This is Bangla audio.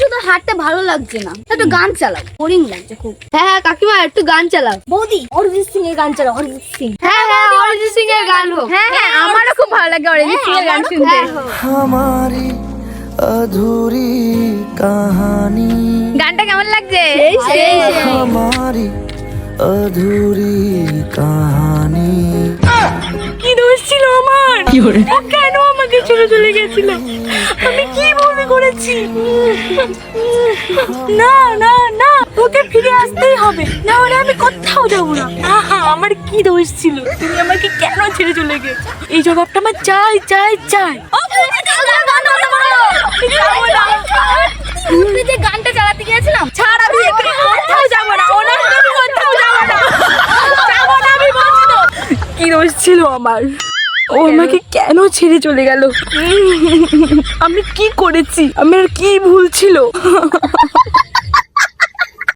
শুধু হাঁটতে ভালো লাগছে না। একটু গান চালাও। বোরিং লাগছে খুব। হ্যাঁ হ্যাঁ কাকিমা একটু গান চালাও। বৌদি অরিজিৎ সিং এর গান চালাও অরিজিৎ সিং। হ্যাঁ হ্যাঁ, হ্যাঁ অরিজিৎ সিং এর গান হোক। হ্যাঁ হ্যাঁ, হ্যাঁ আমারও খুব ভালো লাগে অরিজিৎ হ্যাঁ, সিং এর গান শুনতে। আমারি অধুরি কাহানি। গানটা কেমন লাগছে? আমারি অধুরি কাহানি। কি দোষ ছিল আমার? কেন আমাকে ছেড়ে চলে গেছিল? আমি কি ভুল করেছি। না না না ওকে ফিরে আসতেই হবে। না হলে আমি কোথাও যাব না। আহা আমার কি দোষ ছিল? তুমি আমাকে কেন ছেড়ে চলে গেছো? এই জবাবটা আমার চাই চাই চাই। তুমি যে গানটা চালাতে গিয়েছিলাম। ছাড় আমি কোথাও যাব না। ওনার সাথে আমি কোথাও যাব না। যাব না আমি বলছি তো। কি দোষ ছিল আমার? ও আমাকে কেন ছেড়ে চলে গেল? আমি কি করেছি? আমার কি ভুল ছিল?